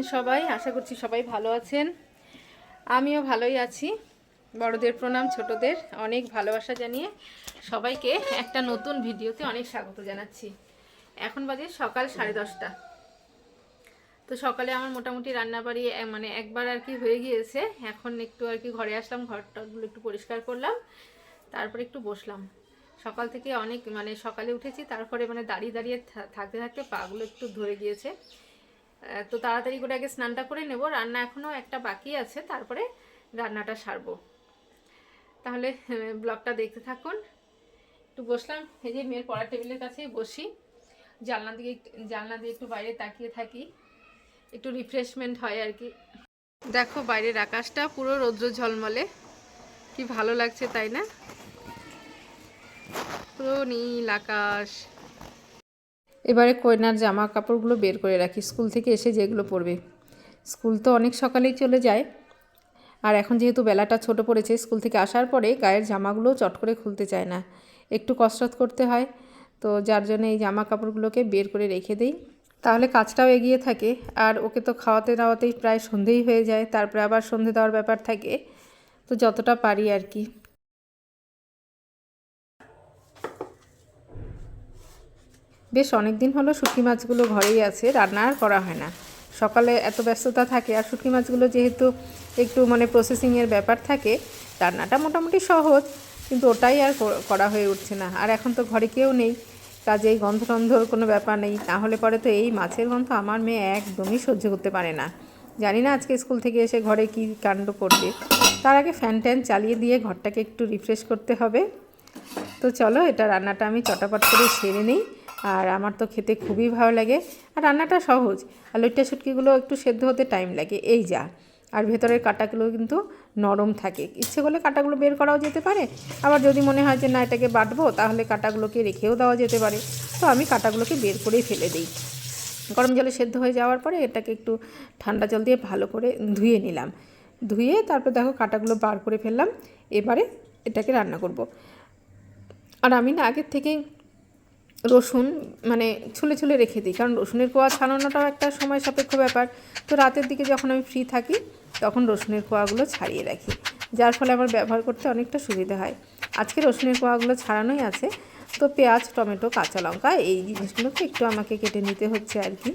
আছেন সবাই? আশা করছি সবাই ভালো আছেন। আমিও ভালোই আছি। বড়দের প্রণাম, ছোটদের। অনেক ভালোবাসা জানিয়ে সবাইকে একটা নতুন ভিডিওতে অনেক স্বাগত জানাচ্ছি। এখন বাজে সকাল সাড়ে দশটা। তো সকালে আমার মোটামুটি রান্নাবাড়ি, এ- মানে একবার আর কি হয়ে গিয়েছে। এখন একটু আর কি ঘরে আসলাম, ঘরটাগুলো একটু পরিষ্কার করলাম। তারপরে একটু বসলাম। সকাল থেকে অনেক মানে সকালে উঠেছি, তারপরে মানে দাঁড়িয়ে দাঁড়িয়ে থাকতে থাকতে পাগুলো একটু ধরে গিয়েছে। তো তাড়াতাড়ি করে আগে স্নানটা করে নেব। রান্না এখনও একটা বাকি আছে, তারপরে রান্নাটা সারবো। তাহলে ব্লগটা দেখতে থাকুন। একটু বসলাম, এই যে মেয়ের পড়ার টেবিলের কাছেই বসি। জানলা দিকে জানলা দিয়ে একটু বাইরে তাকিয়ে থাকি। একটু রিফ্রেশমেন্ট হয় আর কি। দেখো বাইরের আকাশটা পুরো রৌদ্র ঝলমলে। কি ভালো লাগছে, তাই না? পুরো নীল আকাশ। এবারে কয়নার জামা কাপড়গুলো বের করে রাখি, স্কুল থেকে এসে যেগুলো পরবে। স্কুল তো অনেক সকালেই চলে যায়। আর এখন যেহেতু বেলাটা ছোট পড়েছে, স্কুল থেকে আসার পরে গায়ের জামাগুলো চট করে খুলতে চায় না। একটু কসরত করতে হয়, তো যার জন্য এই জামা কাপড়গুলোকে বের করে রেখে দেই। তাহলে কাজটাও এগিয়ে থাকে, আর ওকে তো খাওয়াতে দাওয়াতেই প্রায় সন্ধেই হয়ে যায়, তারপরে আবার সন্ধে দেওয়ার ব্যাপার থাকে। তো যতটা পারি আর কি। বেশ অনেক দিন হলো শুটকি মাছগুলো ঘরেই আছে, রান্না আর করা হয় না। সকালে এত ব্যস্ততা থাকে আর শুটকি মাছগুলো যেহেতু একটু মানে প্রসেসিংয়ের ব্যাপার থাকে, রান্নাটা মোটামুটি সহজ, কিন্তু ওটাই আর করা হয়ে উঠছে না। আর এখন তো ঘরে কেউ নেই, কাজেই গন্ধ টন্ধর কোনো ব্যাপার নেই। তাহলে পরে তো এই মাছের গন্ধ আমার মেয়ে একদমই সহ্য করতে পারে না। জানি না আজকে স্কুল থেকে এসে ঘরে কী কাণ্ড করবে তার আগে ফ্যান ট্যান চালিয়ে দিয়ে ঘরটাকে একটু রিফ্রেশ করতে হবে। তো চলো এটা রান্নাটা আমি চটাপট করে সেরে নিই। আর আমার তো খেতে খুবই ভালো লাগে। আর রান্নাটা সহজ। আর লইট্টা শুটকিগুলো একটু সেদ্ধ হতে টাইম লাগে। এই যা। আর ভেতরের কাটাগুলো কিন্তু নরম থাকে। ইচ্ছে করলে কাটাগুলো বের করাও যেতে পারে। আবার যদি মনে হয় যে, না, এটাকে বাটবো, তাহলে কাটাগুলোকে রেখেও দেওয়া যেতে পারে। তো আমি কাটাগুলোকে বের করেই ফেলে দিই। গরম জলে সেদ্ধ হয়ে যাওয়ার পরে এটাকে একটু ঠান্ডা জল দিয়ে ভালো করে ধুয়ে নিলাম। ধুয়ে তারপর দেখো কাটাগুলো বার করে ফেললাম। এবারে এটাকে রান্না করব। আর আমি না আগের থেকেই রসুন মানে ছুলে ছুলে রেখে দিই। কারণ রসুনের কোয়া ছাড়ানোটাও একটা সময় সাপেক্ষ ব্যাপার। তো রাতের দিকে যখন আমি ফ্রি থাকি, তখন রসুনের কোয়াগুলো ছাড়িয়ে রাখি। যার ফলে আমার ব্যবহার করতে অনেকটা সুবিধা হয়। আজকে রসুনের কোয়াগুলো ছাড়ানোই আছে। তো পেঁয়াজ, টমেটো, কাঁচা লঙ্কা, এই জিনিসগুলোকে একটু আমাকে কেটে নিতে হচ্ছে আর কি।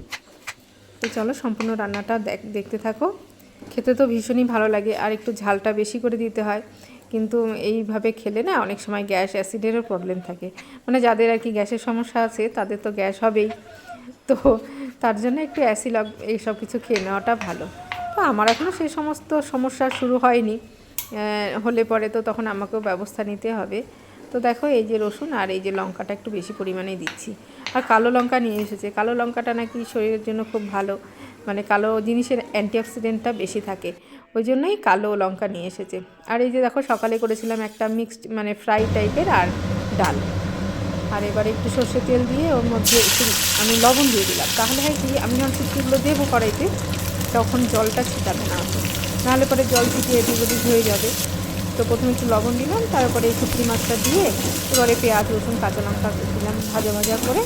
তো চলো সম্পূর্ণ রান্নাটা দেখ, দেখতে থাকো। খেতে তো ভীষণই ভালো লাগে। আর একটু ঝালটা বেশি করে দিতে হয়। কিন্তু এইভাবে খেলে না অনেক সময় গ্যাস অ্যাসিডেরও প্রবলেম থাকে। মানে যাদের আর কি গ্যাসের সমস্যা আছে, তাদের তো গ্যাস হবেই। তো তার জন্য একটু অ্যাসিলগ এইসব কিছু খেয়ে নেওয়াটা ভালো। তো আমার এখনও সেই সমস্ত সমস্যা শুরু হয়নি। হলে পরে তো তখন আমাকেও ব্যবস্থা নিতে হবে। তো দেখো এই যে রসুন আর এই যে লঙ্কাটা একটু বেশি পরিমাণে দিচ্ছি। আর কালো লঙ্কা নিয়ে এসেছে। কালো লঙ্কাটা নাকি শরীরের জন্য খুব ভালো। মানে কালো জিনিসের অ্যান্টিঅক্সিডেন্টটা বেশি থাকে। ওই জন্যই কালো লঙ্কা নিয়ে এসেছে। আর এই যে দেখো, সকালে করেছিলাম একটা মিক্সড মানে ফ্রাই টাইপের আর ডাল। আর এবারে একটু সর্ষে তেল দিয়ে ওর মধ্যে একটু আমি লবণ দিয়ে দিলাম। তাহলে হয় কি, আমি যখন শুটকিগুলো দেবো কড়াইতে, তখন জলটা ছিটাবে না। নাহলে পরে জল ছিটিয়ে এদিক ওদিক হয়ে যাবে, তো প্রথমে একটু লবণ দিলাম, তারপরে শুটকি মাছটা দিয়ে এবারে পেঁয়াজ, রসুন, কাঁচা লঙ্কা দিলাম ভাজা ভাজা করে।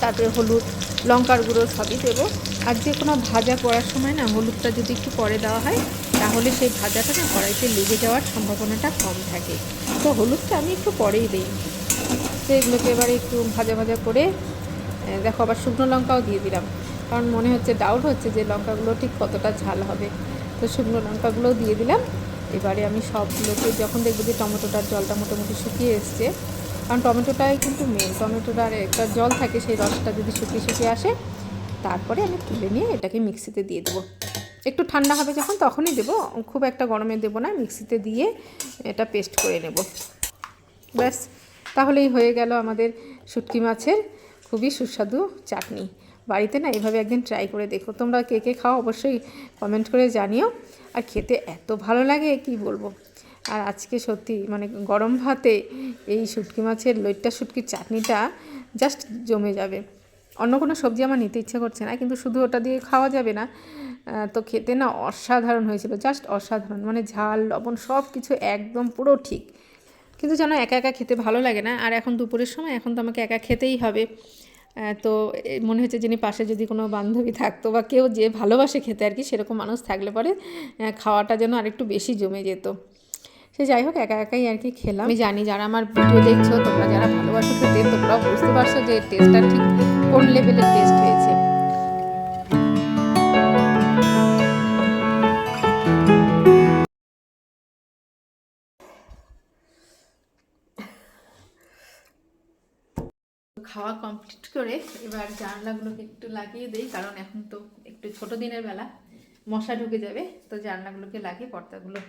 তারপরে হলুদ, লঙ্কার গুঁড়ো সবই দেবো। আর যে কোনো ভাজা করার সময় না হলুদটা যদি একটু পরে দেওয়া হয়, তাহলে সেই ভাজাটা না কড়াইতে লেগে যাওয়ার সম্ভাবনাটা কম থাকে। তো হলুদটা আমি একটু পরেই দিই। তো এগুলোকে এবারে একটু ভাজা ভাজা করে দেখো আবার শুকনো লঙ্কাও দিয়ে দিলাম। কারণ মনে হচ্ছে, ডাউট হচ্ছে যে লঙ্কাগুলো ঠিক কতটা ঝাল হবে। তো শুকনো লঙ্কাগুলোও দিয়ে দিলাম। এবারে আমি সবগুলোকে যখন দেখব যে টমেটোটার জলটা মোটামুটি শুকিয়ে এসছে, কারণ টমেটোটাই কিন্তু মেন টমেটোটার একটা জল থাকে, সেই রসটা যদি শুকিয়ে শুকিয়ে আসে তারপরে আমি তুলে নিয়ে এটাকে মিক্সিতে দিয়ে দেবো। একটু ঠান্ডা হবে যখন তখনই দেবো। খুব একটা গরমে দেবো না, মিক্সিতে দিয়ে এটা পেস্ট করে নেব। ব্যাস, তাহলেই হয়ে গেল আমাদের শুটকি মাছের খুবই সুস্বাদু চাটনি। বাড়িতে না এভাবে একদিন ট্রাই করে দেখো। তোমরা কে কে খাও অবশ্যই কমেন্ট করে জানিও। আর খেতে এত ভালো লাগে, কি বলব? আর আজকে সত্যি মানে গরম ভাতে এই শুটকি মাছের লইট্টা শুটকির চাটনিটা জাস্ট জমে যাবে। অন্য কোনো সবজি আমার নিতে ইচ্ছে করছে না, কিন্তু শুধু ওটা দিয়ে খাওয়া যাবে না। তো খেতে না অসাধারণ হয়েছিল জাস্ট অসাধারণ। মানে ঝাল, লবণ সব কিছু একদম পুরো ঠিক। কিন্তু যেন একা একা খেতে ভালো লাগে না, আর এখন দুপুরের সময়, এখন তো আমাকে একা খেতেই হবে। তো মনে হচ্ছে যিনি পাশে যদি কোনো বান্ধবী থাকতো বা কেউ যে ভালোবাসে খেতে আর কি, সেরকম মানুষ থাকলে পরে খাওয়াটা যেন আরেকটু বেশি জমে যেত। সে যাই হোক, একা একাই আর কি খেলাম। আমি জানি যারা আমার ভিডিও দেখছ, তোমরা যারা ভালোবাসো খেতে, তোমরাও বুঝতে পারছ যে টেস্টটা ঠিক কোন লেভেলের টেস্ট হয়েছে? খাওয়া কমপ্লিট করে এবার জানলাগুলোকে একটু লাগিয়ে দিই, কারণ এখন তো একটু ছোট দিনের বেলা মশা ঢুকে যাবে, তো জানলাগুলোকে লাগিয়ে পর্দাগুলো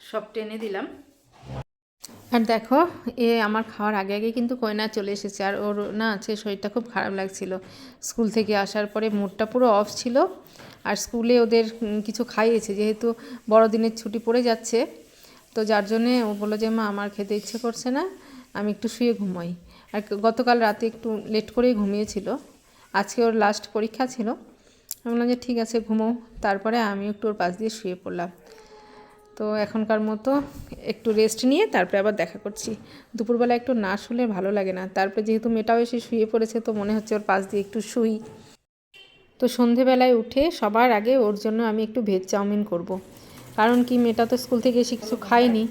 সব টেনে দিলাম। আর দেখো, এ আমার খাওয়ার আগে আগে কিন্তু কয়না চলে এসেছে আর ওর না আছে শরীরটা খুব খারাপ লাগছিল। স্কুল থেকে আসার পরে মুডটা পুরো অফ ছিল আর স্কুলে ওদের কিছু খাইয়েছে, যেহেতু বড়দিনের ছুটি পড়ে যাচ্ছে, তো যার জন্যে ও বলল যে, মা, আমার খেতে ইচ্ছে করছে না, আমি একটু শুয়ে ঘুমোই। আর গতকাল রাতে একটু লেট করেই ঘুমিয়েছিল। আজকে ওর লাস্ট পরীক্ষা ছিল। আমি বললাম যে, ঠিক আছে, ঘুমো। তারপরে আমি একটু ওর পাশ দিয়ে শুয়ে পড়লাম। তো এখনকার মতো একটু রেস্ট নিয়ে তারপরে আবার দেখা করছি। দুপুরবেলা একটু না শুলে ভালো লাগে না। তারপরে যেহেতু মেয়েটাও এসে শুয়ে পড়েছে, তো মনে হচ্ছে ওর পাশ দিয়ে একটু শুই। তো সন্ধেবেলায় উঠে সবার আগে ওর জন্য আমি একটু ভেজ চাউমিন করব। কারণ কি, মেয়েটা তো স্কুল থেকে এসে কিছু খায়নি।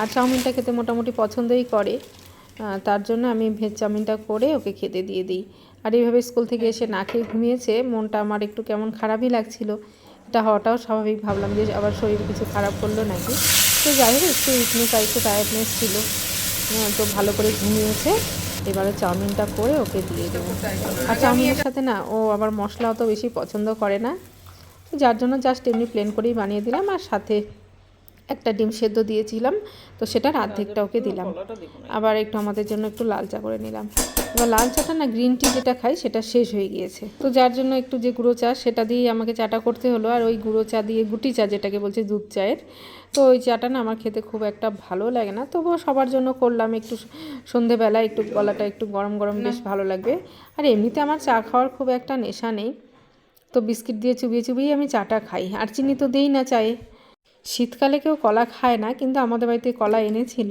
আর চাউমিনটা খেতে মোটামুটি পছন্দই করে। তার জন্য আমি ভেজ চাউমিনটা করে ওকে খেতে দিয়ে দিই। আর এইভাবে স্কুল থেকে এসে না খেয়ে ঘুমিয়েছে, মনটা আমার একটু কেমন খারাপই লাগছিল। এটা হওয়াটাও স্বাভাবিক। ভাবলাম যে আবার শরীর কিছু খারাপ করল নাকি? তো যাই হোক একটু উইকনেস আর একটু টায়ার্ডনেস ছিল। আহ, তো ভালো করে ঘুমিয়েছে। এবারে চাউমিনটা করে ওকে দিয়ে দেবো। আর চাউমিনের সাথে না ও আবার মশলা অত বেশি পছন্দ করে না। যার জন্য জাস্ট এমনি প্লেন করেই বানিয়ে দিলাম। আর সাথে একটা ডিম সেদ্ধ দিয়েছিলাম তো সেটার অর্ধেকটা ওকে দিলাম। আবার একটু আমাদের জন্য একটু লাল চা করে নিলাম। এবার লাল চাটা না গ্রিন টি যেটা খাই সেটা শেষ হয়ে গিয়েছে। তো যার জন্য একটু যে গুঁড়ো চা সেটা দিয়েই আমাকে চাটা করতে হলো। আর ওই গুঁড়ো চা দিয়ে গুটি চা যেটাকে বলছে দুধ চায়ের তো ওই চাটা না আমার খেতে খুব একটা ভালো লাগে না। তবুও সবার জন্য করলাম একটু সন্ধেবেলা একটু গলাটা একটু গরম গরম বেশ ভালো লাগবে। আর এমনিতে আমার চা খাওয়ার খুব একটা নেশা নেই। তো বিস্কিট দিয়ে চুবিয়ে চুবিয়ে আমি চাটা খাই। আর চিনি তো দিই না চায়ে। শীতকালে কেউ কলা খায় না কিন্তু আমাদের বাড়িতে কলা এনেছিল।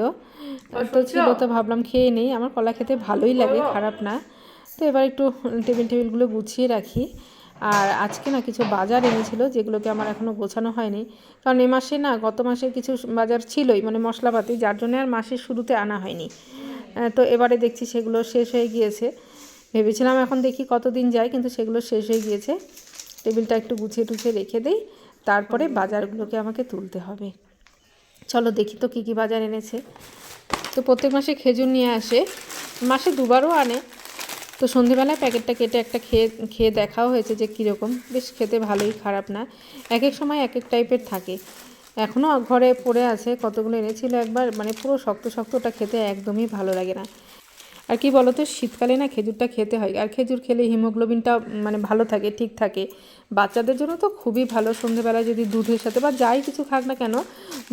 তো ছিল তো ভাবলাম খেয়ে নেই। আমার কলা খেতে ভালোই লাগে খারাপ না। তো এবার একটু টেবিল টেবিলগুলো গুছিয়ে রাখি। আর আজকে না কিছু বাজার এনেছিল যেগুলোকে আমার এখনও গোছানো হয়নি। কারণ এ মাসে না গত মাসে কিছু বাজার ছিলই মানে মশলাপাতি যার জন্য আর মাসের শুরুতে আনা হয়নি। তো এবারে দেখছি সেগুলো শেষ হয়ে গিয়েছে। ভেবেছিলাম এখন দেখি কতদিন যায় কিন্তু সেগুলো শেষ হয়ে গিয়েছে। টেবিলটা একটু গুছিয়ে টুছিয়ে রেখে দিই। তারপরে বাজারগুলোকে আমাকে তুলতে হবে। চলো দেখি তো কী কী বাজার এনেছে। তো প্রত্যেক মাসে খেজুর নিয়ে আসে। মাসে দুবারও আনে। তো সন্ধেবেলায় প্যাকেটটা কেটে একটা খেয়ে খেয়ে দেখাও হয়েছে যে কীরকম। বেশ খেতে ভালোই খারাপ না। এক এক সময় এক এক টাইপের থাকে। এখনও ঘরে পড়ে আছে কতগুলো এনেছিল একবার। মানে পুরো শক্ত শক্ত ওটা খেতে একদমই ভালো লাগে না। আর কি বলতো, শীতকালে না খেজুরটা খেতে হয়। আর খেজুর খেলে হিমোগ্লোবিনটা মানে ভালো থাকে, ঠিক থাকে। বাচ্চাদের জন্য তো খুবই ভালো, সন্ধেবেলায় যদি দুধের সাথে বা যাই কিছু খাক না কেন,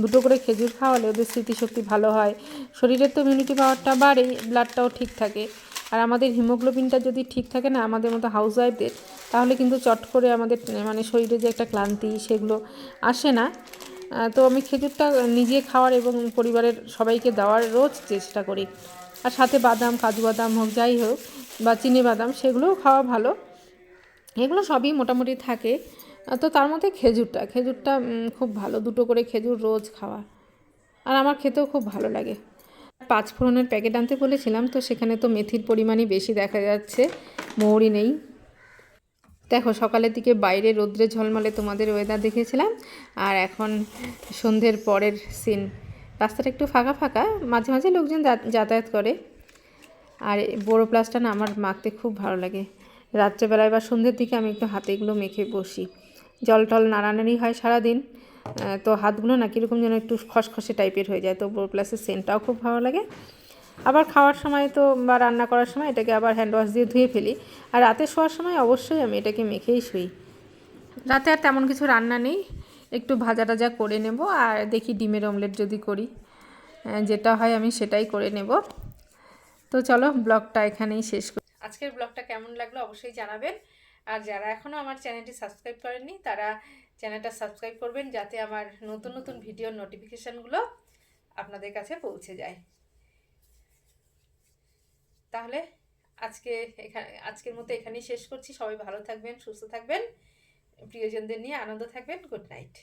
দুটো করে খেজুর খাওয়ালে ওদের স্মৃতিশক্তি ভালো হয়। শরীরের তো ইমিউনিটি পাওয়ারটা বাড়ে ব্লাডটাও ঠিক থাকে। আর আমাদের হিমোগ্লোবিনটা যদি ঠিক থাকে না, আমাদের মতো হাউস ওয়াইফদের তাহলে কিন্তু চট করে আমাদের মানে শরীরে যে একটা ক্লান্তি, সেগুলো আসে না। তো আমি খেজুরটা নিজে খাওয়ার এবং পরিবারের সবাইকে দেওয়ার রোজ চেষ্টা করি। আর সাথে বাদাম, কাজু বাদাম হোক, যাই হোক, বা চিনি বাদাম, সেগুলোও খাওয়া ভালো। এগুলো সবই মোটামুটি থাকে। তো তার মধ্যে খেজুরটা খেজুরটা খুব ভালো। দুটো করে খেজুর রোজ খাওয়া। আর আমার খেতেও খুব ভালো লাগে। পাঁচ ফোড়নের প্যাকেট আনতে বলেছিলাম, তো সেখানে তো মেথির পরিমাণই বেশি দেখা যাচ্ছে। মৌরি নেই। দেখো, সকালের দিকে বাইরে রোদ্রে ঝলমলে তোমাদের ওয়েদার দেখেছিলাম আর এখন সন্ধ্যের পরের সিন রাস্তাটা একটু ফাঁকা ফাঁকা, মাঝে মাঝে লোকজন যাতায়াত করে। আর বড়ো প্লাসটা না আমার মাখতে খুব ভালো লাগে। রাত্রেবেলায় বা সন্ধ্যের দিকে আমি একটু হাতে এগুলো মেখে বসি। জল টল নাড়ানাড়ি হয় সারাদিন তো হাতগুলো না কীরকম যেন একটু খসখসে টাইপের হয়ে যায়, তো বড়ো প্লাসের সেন্টটাও খুব ভালো লাগে। আবার খাওয়ার সময় তো বা রান্না করার সময় এটাকে আবার হ্যান্ড ওয়াশ দিয়ে ধুয়ে ফেলি। আর রাতে শোয়ার সময় অবশ্যই আমি এটাকে মেখেই শুই। রাতে আর তেমন কিছু রান্না নেই। একটু ভাজা টাজা করে নেব আর দেখি ডিমের অমলেট যদি করি। যেটা হয় আমি সেটাই করে নেব। তো চলো ব্লগটা এখানেই শেষ করি। আজকের ব্লগটা কেমন লাগল অবশ্যই জানাবেন। আর যারা এখনও আমার চ্যানেলটি সাবস্ক্রাইব করেননি, তারা চ্যানেলটা সাবস্ক্রাইব করবেন যাতে আমার নতুন নতুন ভিডিওর নোটিফিকেশানগুলো আপনাদের কাছে পৌঁছে যায়। তাহলে আজকে এখানে আজকের মতো এখানেই শেষ করছি। সবাই ভালো থাকবেন, সুস্থ থাকবেন। প্রিয়জনদের নিয়ে আনন্দ থাকবেন। Good night